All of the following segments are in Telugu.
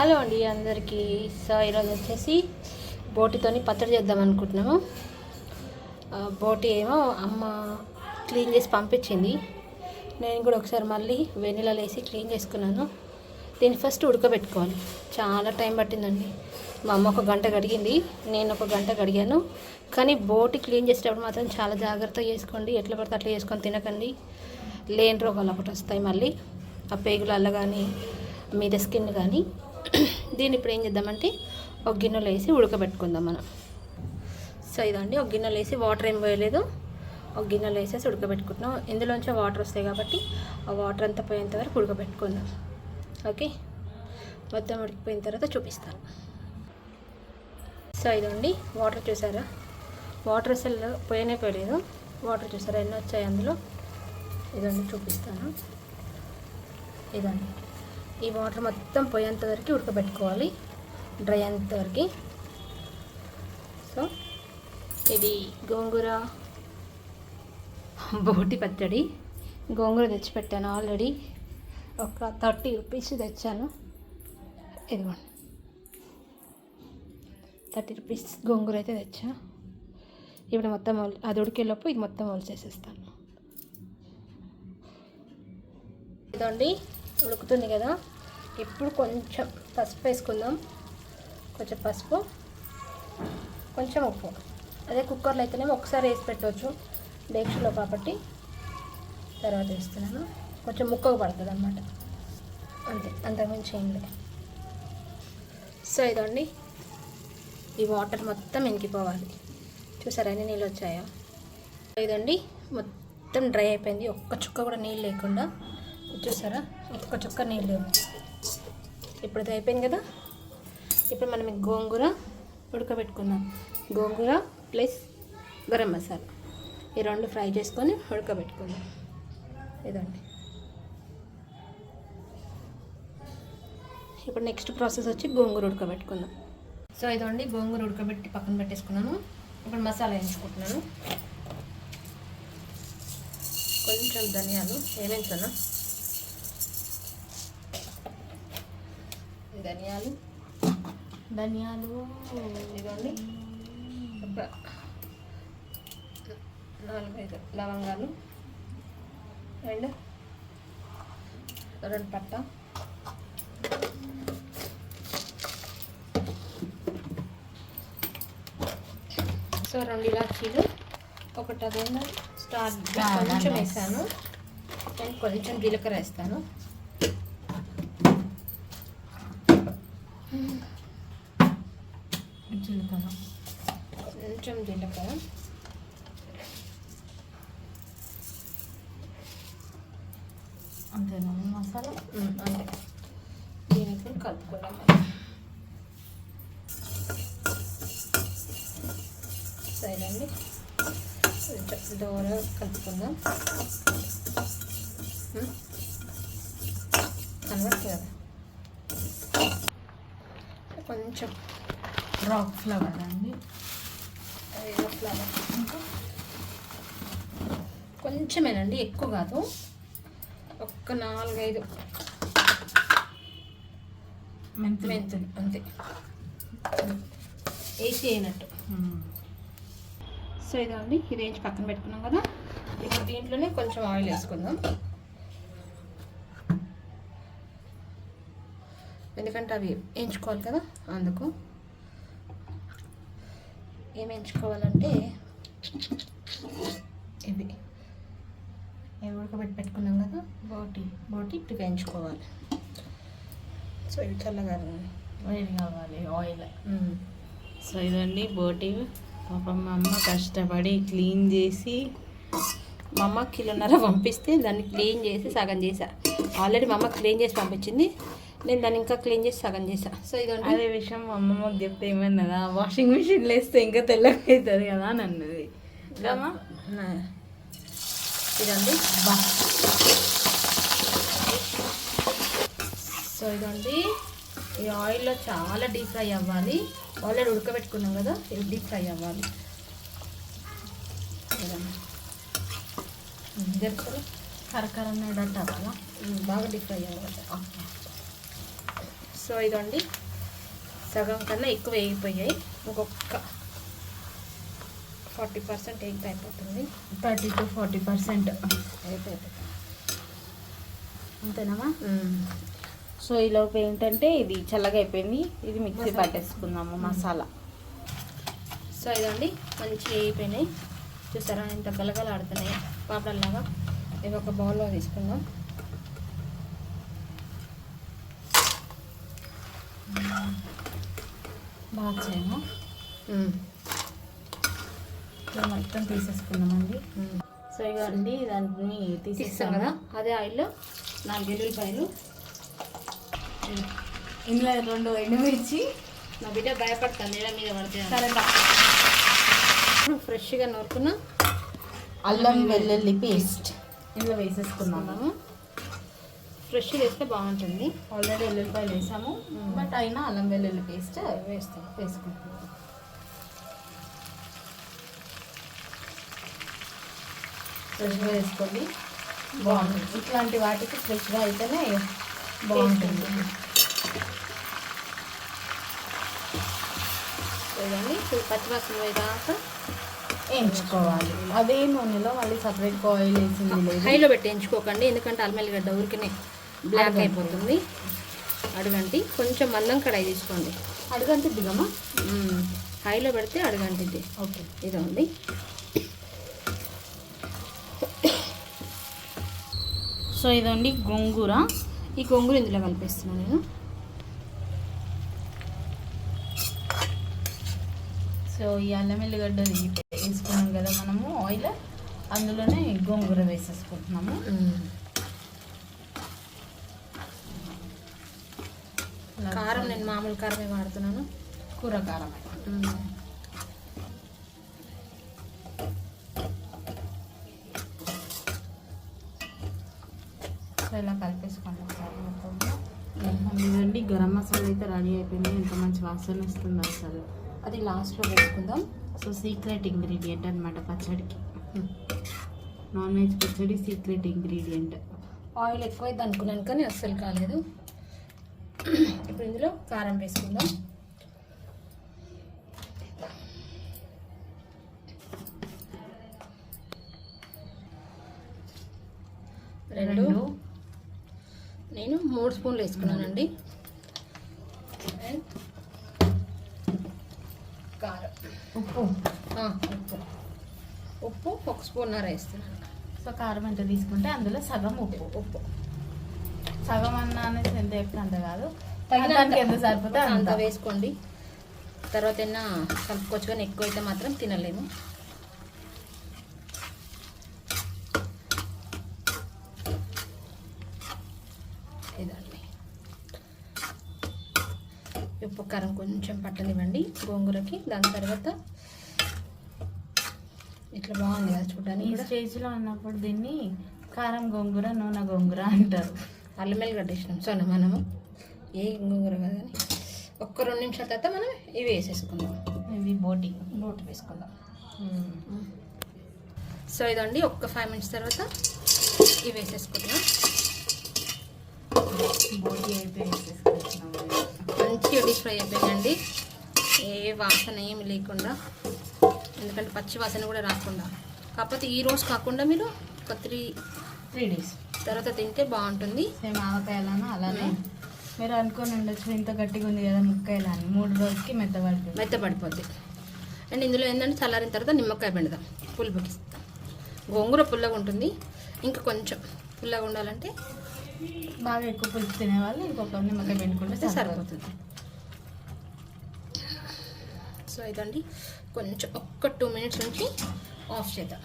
హలో అండి అందరికీ. సో ఈరోజు వచ్చేసి బోటితోని పచ్చడి చేద్దాం అనుకుంటున్నాము. బోటి ఏమో అమ్మ క్లీన్ చేసి పంపించింది. నేను కూడా ఒకసారి మళ్ళీ వెనిలా వేసి క్లీన్ చేసుకున్నాను. దీన్ని ఫస్ట్ ఉడకబెట్టుకోవాలి. చాలా టైం పట్టిందండి. మా అమ్మ ఒక గంట కడిగింది. నేను ఒక గంట కడిగాను. కానీ బోటి క్లీన్ చేసేటప్పుడు మాత్రం చాలా జాగ్రత్తగా చేసుకోండి. ఎట్లా పడితే అట్లా చేసుకొని తినకండి. లేని రోగాలు ఒకటి వస్తాయి మళ్ళీ. ఆ పేగులల్ల కానీ మీద స్కిన్ కానీ దీన్ని ఇప్పుడు ఏం చేద్దామంటే ఒక గిన్నెలో వేసి ఉడకబెట్టుకుందాం మనం. సో ఇదండి ఒక గిన్నెలో వేసి వాటర్ ఏం పోయలేదు. ఒక గిన్నెలో వేసేసి ఉడకబెట్టుకుంటున్నాం. ఇందులోంచి వాటర్ వస్తాయి కాబట్టి ఆ వాటర్ అంతా పోయేంత వరకు ఉడకబెట్టుకుందాం. ఓకే? మొత్తం ఉడికిపోయిన తర్వాత చూపిస్తాను. సో ఇదండి వాటర్ చూసారా? వాటర్ అసలు పోయనే పోయలేదు. వాటర్ చూసారా ఎన్ని వచ్చాయి అందులో? ఇదండి చూపిస్తాను. ఇదండి. ఈ వాటర్ మొత్తం పోయేంత వరకు ఉడకబెట్టుకోవాలి. డ్రై అయ్యేంత వరకు. సో ఇది గోంగూర బోటి పచ్చడి. గోంగూర తెచ్చిపెట్టాను ఆల్రెడీ. ఒక థర్టీ రూపీస్ తెచ్చాను. ఇదిగోండి థర్టీ రూపీస్ గోంగూర అయితే తెచ్చా. ఇప్పుడు మొత్తం అది ఉడికేలోపు ఇది మొత్తం ఒలిచేసేస్తాను ఇదండి ఉడుకుతుంది కదా. ఇప్పుడు కొంచెం పసుపు వేసుకుందాం. కొంచెం పసుపు. కొంచెం ఉప్పు. అదే కుక్కర్లో అయితేనేమో ఒకసారి వేసి పెట్టవచ్చు డేక్షలో కాబట్టి తర్వాత వేస్తున్నాను. కొంచెం ముక్కకు పడుతుంది అనమాట అంతే. అంతకుమించి ఏం లేదు. సో ఇదండి. ఈ వాటర్ మొత్తం ఎనికిపోవాలి చూసారా ఎన్ని నీళ్ళు వచ్చాయో? ఇదండి. మొత్తం డ్రై అయిపోయింది. ఒక్క చుక్క కూడా నీళ్ళు లేకుండా. చూసారా? ఒక్క చుక్క నీళ్ళు. ఇప్పుడైతే ఇప్పుడు అయిపోయింది కదా? ఇప్పుడు మనం గోంగూర ఉడకబెట్టుకుందాం. గోంగూర ప్లస్ గరం మసాలా. ఈ రెండు ఫ్రై చేసుకొని ఉడకబెట్టుకుందాం. ఇదండి. ఇప్పుడు నెక్స్ట్ ప్రాసెస్ వచ్చి గోంగూర ఉడకబెట్టుకుందాం. సో ఇదండి గోంగూర ఉడకబెట్టి పక్కన పెట్టేసుకున్నాను. ఇప్పుడు మసాలా వేయించుకుంటున్నాను. కొంచెం ధనియాలు ఏమేంచున్నా ధనియాలు. ధనియాలు. ఇదండి నాలుగైదు లవంగాలు. అండ్ రెండు పట్ట. సో రెండు ఇలాచీలు ఒకటి అదేనా స్టార్ కొంచెం వేసాను. అండ్ కొంచెం జీలకర్ర వేస్తాను. జీలకర్ర కొంచెం జీలకర్ర అంతేనా? మసాలా? అంతే దీని ఇప్పుడు కలుపుకుందాం మనం. సరేనండి. కొంచెం దూరం కలుపుకుందాం. కనబడుతుంది కదా కొంచెం రాక్ ఫ్లవర్ అండి. ఫ్లవర్ కొంచెమేనండి ఎక్కువ కాదు. ఒక్క నాలుగైదు. మెంతులు. మెంతులు అంతే. వేసి అయినట్టు మ్మ్. సో ఇదండి ఇది వేయించి పక్కన పెట్టుకున్నాం కదా. ఇప్పుడు దీంట్లోనే కొంచెం ఆయిల్ వేసుకుందాం. ఎందుకంటే అవి వేయించుకోవాలి కదా అందుకు. ఏం వేయించుకోవాలంటే ఇవి. ఇవి ఉడకబెట్టి పెట్టుకున్నాం కదా బోటి బోటి ఇప్పుడు వేయించుకోవాలి సో ఇవి చల్లగా వేడి కావాలి ఆయిల్. సో ఇదండి బోటి పాపం మా అమ్మ కష్టపడి క్లీన్ చేసి మా అమ్మ కిలోన్నర పంపిస్తే దాన్ని క్లీన్ చేసి సగం చేసా. ఆల్రెడీ మా అమ్మ క్లీన్ చేసి పంపించింది. నేను దాన్ని ఇంకా క్లీన్ చేసి సగం చేసా. సో ఇదండి అదే విషయం మా అమ్మమ్మకి చెప్తే ఏమన్నదా? వాషింగ్ మిషన్లో వేస్తే ఇంకా తెల్లగా అవుతుంది కదా అని అన్నది. ఇదండి బా. సో ఇదండి ఈ ఆయిల్లో చాలా డీప్ ఫ్రై అవ్వాలి. ఆల్రెడీ ఉడకబెట్టుకున్నాం కదా ఇది డీప్ ఫ్రై అవ్వాలి. కరకర అన్నాడట కదా బాగా డీప్ ఫ్రై అవ్వాలి. ఓకే సో ఇదండి. సగం కన్నా ఎక్కువ వేగిపోయాయి. ఇంకొక ఫార్టీ పర్సెంట్ ఎగ్ అయిపోతుంది. Thirty to forty percent. అయిపోతుంది అంతేనమ్మా సో ఈలోపు ఏంటంటే ఇది చల్లగా అయిపోయింది. ఇది మిక్సీ. పట్టేసుకుందాము మసాలా. సో ఇదండి. మంచి అయిపోయినాయి. చూసారా ఇంత గలగల ఆడుతున్నాయి పాపడల్లాగా ఇవి ఒక బౌల్లో తీసుకుందాం. సో మొత్తం తీసేసుకుందామండి సో ఇక అండి దాన్ని తీసేస్తాం కదా అదే ఆయిల్లో నాలుగు ఎల్లుల్లిపాయలు. ఇందులో రెండు ఎండుమిర్చి. నా బిడ్డ భయపడతాను నీళ్ళ మీద పడితే సరే ఫ్రెష్గా నూరుకున్న అల్లం వెల్లుల్లి పేస్ట్. ఇందులో వేసేసుకున్నాము. ఫ్రెష్ వేస్తే బాగుంటుంది. ఆల్రెడీ వెల్లుల్లిపాయలు వేసాము. బట్ అయినా అల్లం వెల్లుల్లి పేస్ట్ వేస్తాం వేసుకుంటున్నాము ఫ్రెష్గా వేసుకోండి. బాగుంటుంది. ఇట్లాంటి వాటికి ఫ్రెష్గా అయితేనే బాగుంటుంది. లేదండి పచ్చివాసన పోయేదాకా వేయించుకోవాలి. అదే నూనెలో మళ్ళీ సపరేట్గా ఆయిల్ వేసింది హైలో పెట్టి ఎంచుకోకండి ఎందుకంటే అల్మెల్లిగడ్డ ఊరికనే బ్లాక్ అయిపోతుంది. అడుగంటి. కొంచెం మందం కడాయి తీసుకోండి. అడుగంటే దిగమా? మ్మ్. హైలో పెడితే అడుగంటిది. ఓకే. ఇది ఉంది సో ఇదండి గోంగూర. ఈ కొంగులు ఇందులో కలిపేస్తున్నాను నేను. సో ఈ అల్లం ఎల్లిగడ్డ వేసుకున్నాం కదా మనము ఆయిల్. అందులోనే గోంగూర వేసేసుకుంటున్నాము. కారం నేను మామూలు కారమే వాడుతున్నాను. కూర కారం. సో ఇలా కలిపేసుకోండి ఒకసారి మొత్తం. ఇదండి గరం మసాలా అయితే రెడీ అయిపోయింది ఎంత మంచి వాసన వస్తుంది అసలు. అది లాస్ట్లో వేసుకుందాం. సో సీక్రెట్ ఇంగ్రీడియంట్ అనమాట పచ్చడికి. నాన్ వెజ్ పచ్చడి సీక్రెట్ ఇంగ్రీడియంట్. ఆయిల్ ఎక్కువైంది అనుకున్నాను కానీ అస్సలు కాలేదు. ఇప్పుడు ఇందులో కారం వేసుకుందాం. రెండు. నేను మూడు స్పూన్లు వేసుకున్నానండి. అండ్ కారం. ఉప్పు. ఉప్పు. ఉప్పు ఒక స్పూన్నర వేస్తున్నాను. సో కారం ఎంత తీసుకుంటే అందులో సగం ఉప్పు. ఉప్పు. సగం అన్న అనేది ఎంత ఎక్కువ అంత కాదు. సరిపోతే అంత. అంత వేసుకోండి. తర్వాత ఏమన్నా కలుపుకోవచ్చు కానీ ఎక్కువ అయితే మాత్రం తినలేము. ఇదండి. ఉప్పు కారం కొంచెం పట్టనివ్వండి గోంగూరకి. దాని తర్వాత ఇట్లా బాగుంది కదా చూడడానికి స్టేజ్లో ఉన్నప్పుడు దీన్ని కారం గోంగూర నూనె గోంగూర అంటారు. అల్లం వెల్లిగడ్డ వేసినాం. సోనా మనము. ఏ గోంగూర కాదని ఒక్క రెండు నిమిషాల తర్వాత మనం ఇవి వేసేసుకుందాం. ఇది బోటి బోట్ వేసుకుందాం. సో ఇదండి ఒక్క ఫైవ్ మినిట్స్ తర్వాత ఇవి వేసేసుకుంటున్నాం బోటి వేసేసుకుంటున్నాము మంచిగా డీప్ ఫ్రై అయిపోయిందండి. ఏ వాసన ఏమి లేకుండా ఎందుకంటే పచ్చి వాసన కూడా రాకుండా. కాకపోతే ఈ రోజు కాకుండా మీరు ఒక త్రీ త్రీ డేస్ తర్వాత తింటే బాగుంటుంది. సేమ్ ఆవకాయలను అలానే. మీరు అనుకొని ఉండొచ్చు ఇంత గట్టిగా ఉంది కదా ముక్కాయలు అని. మూడు రోజులకి మెత్తబడిపోయింది మెత్తపడిపోద్ది అండ్ ఇందులో ఏంటంటే చల్లారిన తర్వాత నిమ్మకాయ పిండుదాం. పులుపుకి గోంగూర పుల్లగా ఉంటుంది. ఇంకా కొంచెం పుల్లగా ఉండాలంటే బాగా ఎక్కువ పులుపు తినేవాళ్ళు ఇంకొక నిమ్మకాయ సరిపోతుంది. సరిపోతుంది. సో ఇదండి. కొంచెం ఒక్క టూ మినిట్స్ నుంచి ఆఫ్ చేద్దాం.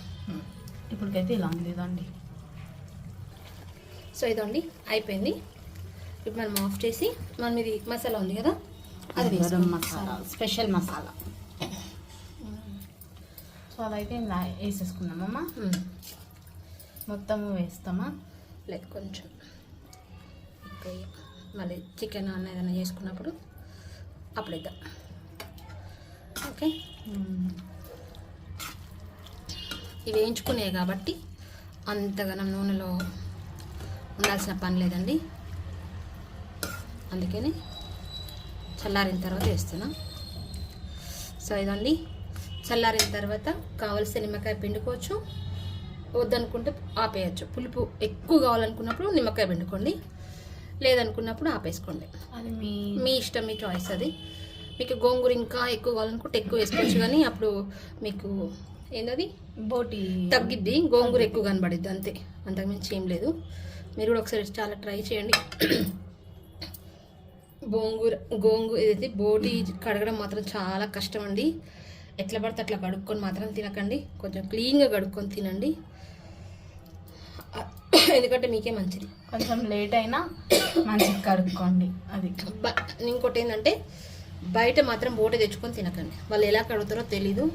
ఇప్పటికైతే ఇలా ఉంది ఇదండి. సో ఇదండి. అయిపోయింది. ఇప్పుడు మనం ఆఫ్ చేసి మనం ఇది మసాలా ఉంది కదా అది గరం. మసాలా స్పెషల్ మసాలా. సో అదైతే ఇలా వేసేసుకుందామమ్మా మ్మ్. మొత్తము వేస్తామా? లేదు కొంచెం. మళ్ళీ చికెన్ అన్న ఏదైనా చేసుకున్నప్పుడు అప్పుడు ఇద్దాం. ఓకే? ఇవి వేయించుకునే కాబట్టి అంతగానం నూనెలో ఉండాల్సిన పని లేదండి. అందుకని చల్లారిన తర్వాత వేస్తున్నా. సో ఇదండి. చల్లారిన తర్వాత కావలసిన నిమ్మకాయ పిండుకోవచ్చు. వద్దనుకుంటే ఆపేయచ్చు. పులుపు ఎక్కువ కావాలనుకున్నప్పుడు నిమ్మకాయ పిండుకోండి. లేదనుకున్నప్పుడు ఆపేసుకోండి. అది మీ మీ ఇష్టం మీ చాయిస్ అది. మీకు గోంగూర ఇంకా ఎక్కువ కావాలనుకుంటే ఎక్కువ వేసుకోవచ్చు కానీ అప్పుడు మీకు ఏంటది బోటి తగ్గిద్ది. గోంగూర ఎక్కువ కనబడిద్ది అంతే. అంతకుమించి ఏం లేదు. మీరు కూడా ఒకసారి చాలా ట్రై చేయండి. గోంగూర గోంగూర ఏదైతే బోటి కడగడం మాత్రం చాలా కష్టం అండి ఎట్లా పడితే అట్లా కడుక్కొని మాత్రం తినకండి. కొంచెం క్లీన్గా కడుక్కొని తినండి. ఎందుకంటే మీకే మంచిది. కొంచెం లేట్ అయినా మంచిగా కడుక్కోండి. అది. ఇంకోటి ఏంటంటే బయట మాత్రం బోట తెచ్చుకొని తినకండి. వాళ్ళు ఎలా కడుగుతారో తెలీదు.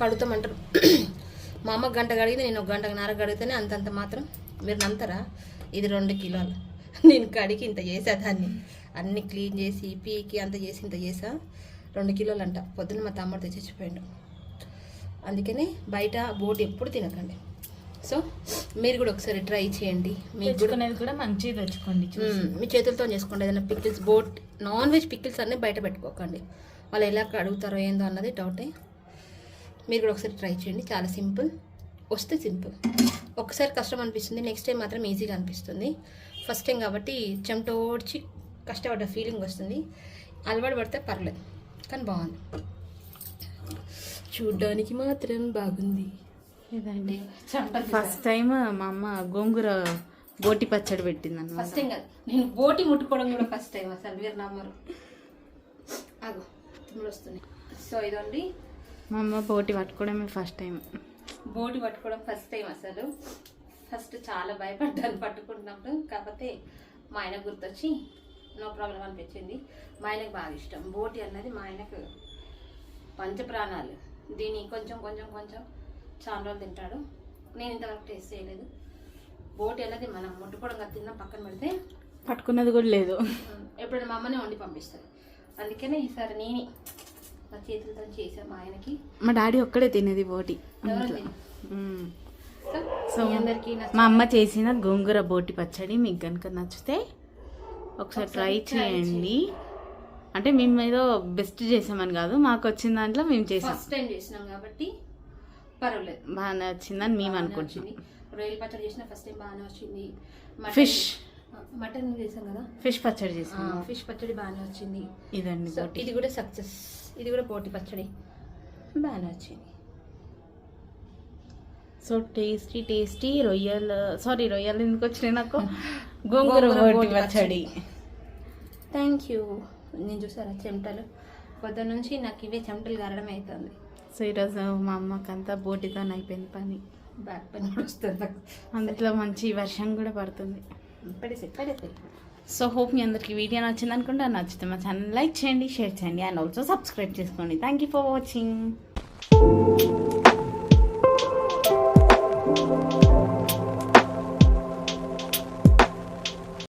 కడుగుతామంటారు. మా అమ్మ గంట కడిగితే నేను ఒక గంట నర కడిగితేనే అంతంత మాత్రం మీరు నంతరా ఇది రెండు కిలోలు. నేను కడిగి ఇంత చేసా దాన్ని. అన్ని క్లీన్ చేసి పీకి అంత చేసి ఇంత చేసా. రెండు కిలోలు అంట పొద్దున్న మా తమ్ముడు తెచ్చిపోయాడు అందుకనే బయట బోట్ ఎప్పుడు తినకండి. సో మీరు కూడా ఒకసారి ట్రై చేయండి. మీకు కూడా మంచిగా తెచ్చుకోండి. మీ చేతులతో చేసుకోండి. ఏదైనా పికిల్స్ బోట్ నాన్ వెజ్ పికిల్స్ అన్నీ బయట పెట్టుకోకండి. వాళ్ళు ఎలా అడుగుతారో ఏందో అన్నది డౌటే మీరు కూడా ఒకసారి ట్రై చేయండి. చాలా సింపుల్. వస్తే సింపుల్. ఒకసారి కష్టం అనిపిస్తుంది. నెక్స్ట్ టైం మాత్రం ఈజీగా అనిపిస్తుంది. ఫస్ట్ టైం కాబట్టి చెమటోడ్చి కష్టపడ్డ ఫీలింగ్ వస్తుంది. అలవాటు పడితే పర్లేదు కానీ బాగుంది. చూడ్డానికి మాత్రం బాగుంది. ఇదండి. ఫస్ట్ టైం మా అమ్మ గోంగూర బోటి పచ్చడి పెట్టింది అనమాట ఫస్ట్ టైం కాదు. నేను బోటి ముట్టుకోవడం కూడా ఫస్ట్ టైం అసలు మీరు నమ్మరు. అగో తిమ్ముడు వస్తున్నాయి. సో ఇదండి. మా అమ్మ బోటి పట్టుకోవడమే ఫస్ట్ టైం బోటి పట్టుకోవడం ఫస్ట్ టైం అసలు. ఫస్ట్ చాలా భయపడ్డాను పట్టుకుంటున్నప్పుడు కాకపోతే మా ఆయన గుర్తొచ్చి నో ప్రాబ్లం అనిపించింది. మా ఆయనకు బాగా ఇష్టం. బోటి అన్నది మా ఆయనకు పంచప్రాణాలు. దీన్ని కొంచెం కొంచెం కొంచెం చాలా రోజులు తింటాడు. నేను ఇంతవరకు టేస్ట్ చేయలేదు. బోటి అన్నది మనం ముట్టుకోవడం కాదు తిన్నా పక్కన పెడితే పట్టుకున్నది కూడా లేదు. ఎప్పుడైనా మా అమ్మనే వండి పంపిస్తుంది. అందుకనే ఈసారి నేనే నా చేతులతో చేసాను మా ఆయనకి. మా డాడీ ఒక్కడే తినేది బోటి. సో మా అమ్మ చేసిన గోంగూర బోటి పచ్చడి మీకు కనుక నచ్చితే ఒకసారి ట్రై చేయండి. అంటే మేము ఏదో బెస్ట్ చేసామని కాదు మాకు వచ్చిన దాంట్లో మేము చేసాం. ఫస్ట్ టైం చేసినాం కాబట్టి పర్వాలేదు. బాగానే వచ్చిందని మేము అనుకుంటున్నాం. రొయ్యల పచ్చడి చేసిన ఫస్ట్ టైం బాగానే వచ్చింది. ఆ, మటన్ చేసాం కదా? ఫిష్ పచ్చడి చేసాం. ఫిష్ పచ్చడి బాగానే వచ్చింది. ఇదండి ఇది కూడా సక్సెస్ ఇది కూడా పోటీ పచ్చడి. బాగానే వచ్చింది. సో టేస్టీ టేస్టీ రొయ్యలు సారీ రొయ్యలు ఎందుకు వచ్చినాయి నాకు? గోంగూర పచ్చడి. Thank you. నేను చూసారా చెమటలు? పొద్దు నుంచి నాకు ఇవే చెమటలు గారడం అవుతుంది సో ఈరోజు మా అమ్మకంతా బోటితో అయిపోయింది పని. బ్యాక్ పని వస్తుంది అందులో మంచి వర్షం కూడా పడుతుంది. పడేసి పడేసి సో హోప్ మీ అందరికీ వీడియో నచ్చింది అది నచ్చితే మా ఛానల్ లైక్ చేయండి షేర్ చేయండి అండ్ ఆల్సో సబ్స్క్రైబ్ చేసుకోండి. Thank you for watching.